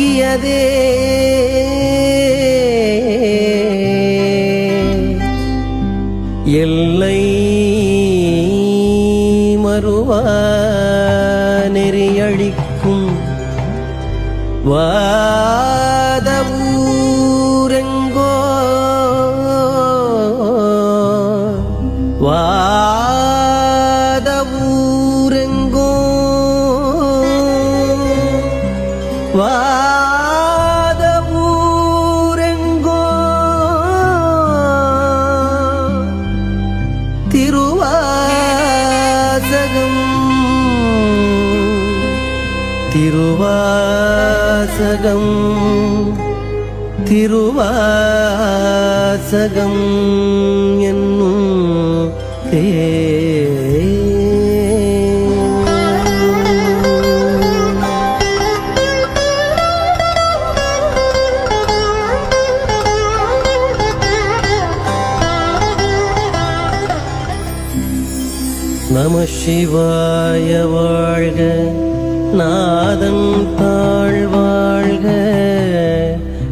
ஆக்கியதே எல்லை மறுவா நெறியழிக்கும் வாதவூரெங்கோ. வா திருவாசகம் திருவாசகம் என்னும் தே. நம சிவாய வாழ்க நாதன் தாழ்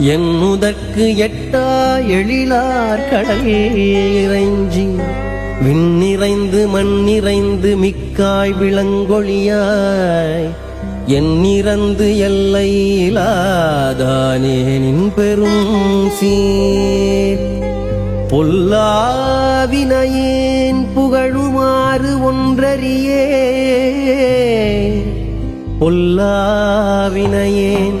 என்னுதற்கு எட்டா எழிலார் கடல் இறைஞ்சி. விண்ணிறைந்து மண்ணிறைந்து மிக்காய் விளங்கொழியாய் எண்ணிறந்து எல்லையிலாதானேனின் பெரும் சீர். பொல்லாவினையேன் புகழுமாறு ஒன்றறியே. பொல்லாவினையேன்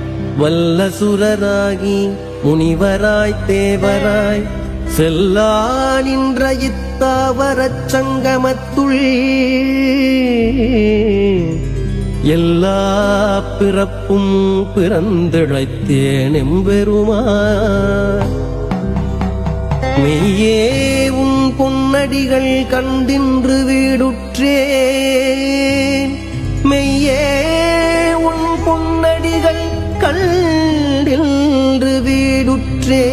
வல்லசுரராகி முனிவராய் தேவராய் செல்லா நின்ற இத்தாவரச் சங்கமத்துள் எல்லா பிறப்பும் பிறந்திழைத்தேன் எம்பெருமா மெய்யே உன் பொன்னடிகள் கண்டின்று வீடுற்றேன். கண்டின்று வீடுற்றே.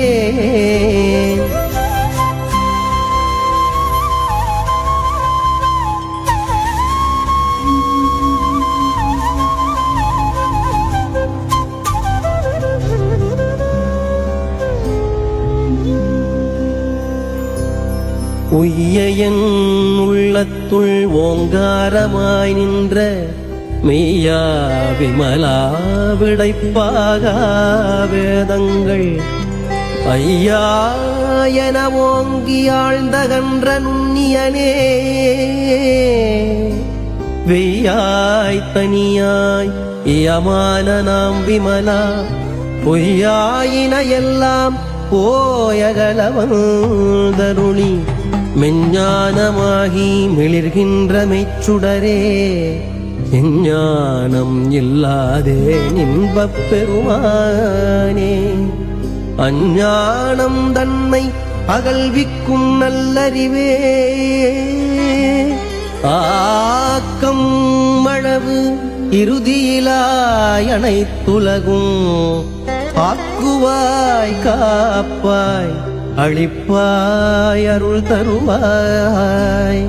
உய்ய என் உள்ளத்துள் ஓங்காரமாய் நின்ற மெய்யா விமலா விடைப்பாக வேதங்கள். ஐயா என ஓங்கி ஆழ்ந்தகன்ற நுண்ணியனே வெய்யாய் தனியாய் இயமான நாம் விமலா. பொய்யாயின எல்லாம் போயகலவந்தருளி மெஞ்ஞானமாகி மிளிர்கின்ற மெச்சுடரே எஞ்ஞானம் இல்லாதே இன்பப் பெருமானே. அஞ்ஞானம் தன்னை அகழ்விக்கும் நல்லறிவே. ஆக்கம் மழவு இறுதியிலாய் அனைத்துலகும் ஆக்குவாய் காப்பாய் அழிப்பாய் அருள் தருவாய்.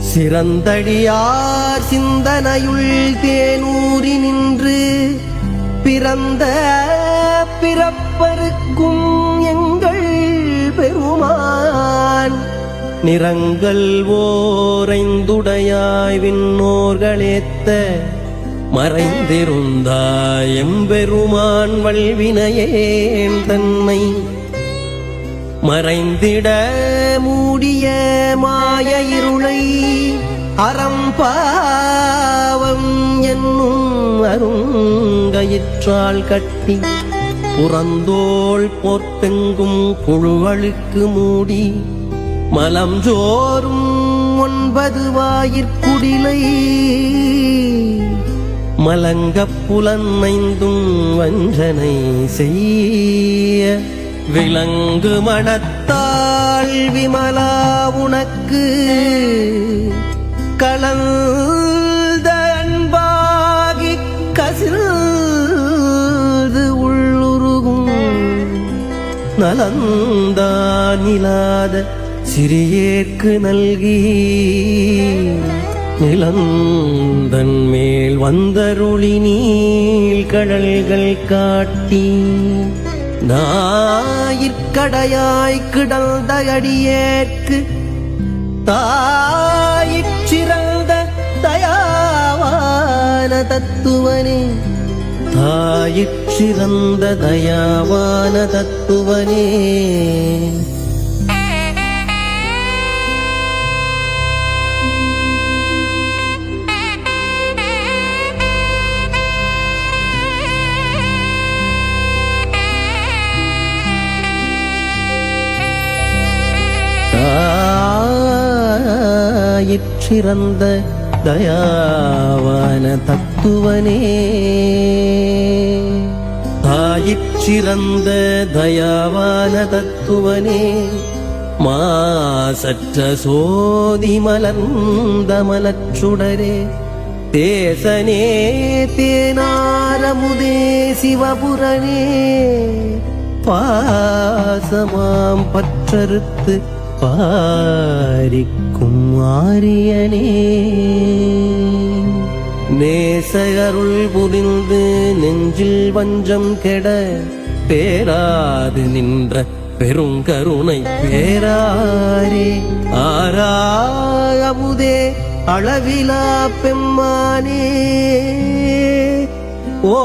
சிறந்தடியார் சிந்தனையுள் தேனூறி நின்று பிறந்த பிறப்பருக்கும் எங்கள் பெருமான். நிறங்கள் ஓரைந்துடையாய் விண்ணோர்களேத்த மறைந்திருந்தாய் எம்பெருமான் வல்வினையேன் தன்னை. மறைந்திட மூடிய மாய இருளை அறம்பாவம் என்னும் அருங்கயிற்றால் கட்டி புறந்தோள் போர்த்தெங்கும் புழுவழுக்கு மூடி மலம் ஜோறும் ஒன்பது வாயிற்குடிலை மலங்கப் புலனைந்தும் வஞ்சனை செய்ய விளங்கு மனத்தாள் விமலா உனக்கு. கலந்த அன்பாகி கசில்து உள்ளுருகும். நலந்தானிலாத சிறியேற்கு நல்கி. நிலந்தன் மேல் வந்தருளி நீள் கடல்கள் காட்டி. நாயிற்கடையாய் கிடந்த அடியேற்கு தாயிற்றிறந்த தயாவான தத்துவனே. தாயிற்றிறந்த தயாவான தத்துவனே. இச்சிறந்த தயாவான தத்துவனே. தாயிற்றிறந்த தயாவான தத்துவனே. மாசற்ற சோதி மலர்ந்த மலச்சுடரே. தேசனே தேனாரமுதே சிவபுரனே. பாசமாம் பற்றறுத்து பாரிக்கும் ஆரியனே. நேசகருள் புரிந்து நெஞ்சில் வஞ்சம் கெட பேராது நின்ற பெருங்கருணை பேராரே. ஆராயமுதே அளவிலா பெம்மானே. ஓ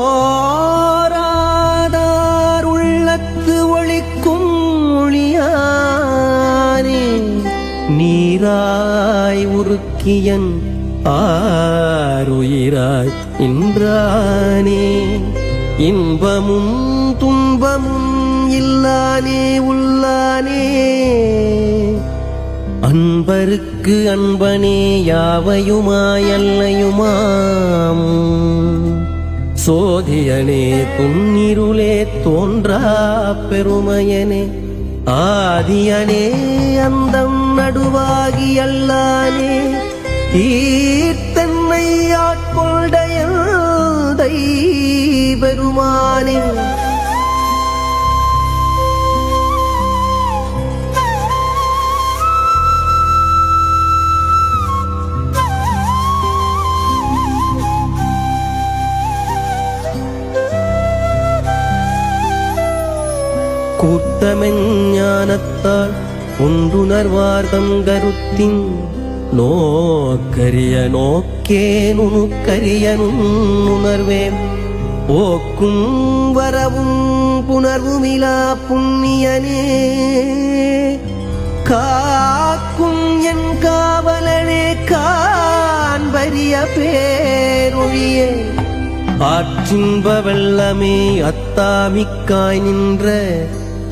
நீராய் உருக்கியன் ஆருயிராய் இன்றானே இன்பமும் துன்பமும் இல்லானே உள்ளானே. அன்பருக்கு அன்பனே யாவையுமாயல்லையுமாம் சோதியனே புன்னிருளே தோன்றா பெருமையனே. ஆதியனே அந்தம் நடுவாகி அல்லானே ஈர்த்தன்னை ஆட்கொண்டைய தெய்வருமானே கூர்த்தமெஞ்ஞானத்தால் உண்டுணர்வார்தம் கருத்தின் நோக்கரிய நோக்கே நுணுக்கரிய நுண்ணுணர்வேன். ஓக்கும் வரவும் புணர்வுமிலா புண்ணியனே. காக்கும் என் காவலனே காண்பரிய பேரொழியே. ஆற்றின்ப வெள்ளமே அத்தாமிக்காய் நின்ற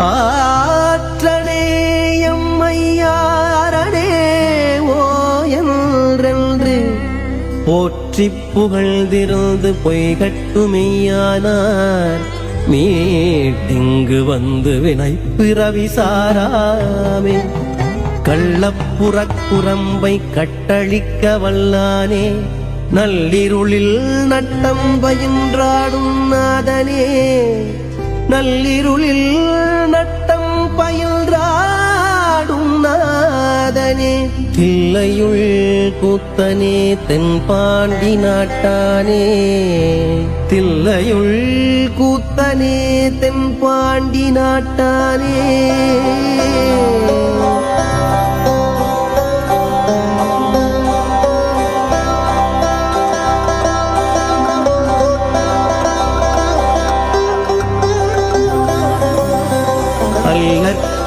ஆற்றனேயம் ஐயாரனே ஓ என்றென்று போற்றி புகழ்ந்திருந்து பொய்கட்டுமையானார் நீட்டிங்கு வந்து வினை பிறவி சாராமே. கள்ளப்புறக்குரம்பை கட்டழிக்க வல்லானே. நள்ளிருளில் நட்டம் பயின்றாடும் நாதனே. நள்ளிருளில் நட்டம் பயில்றாடும் நாதனே. தில்லையுள் கூத்தனே தென்பாண்டி நாட்டானே. தில்லையுள் கூத்தனே தென்பாண்டி நாட்டானே.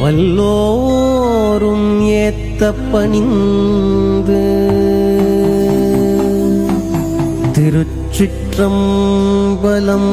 வல்லோரும் ஏத்த பணிந்து திருச்சிற்றம்பலம்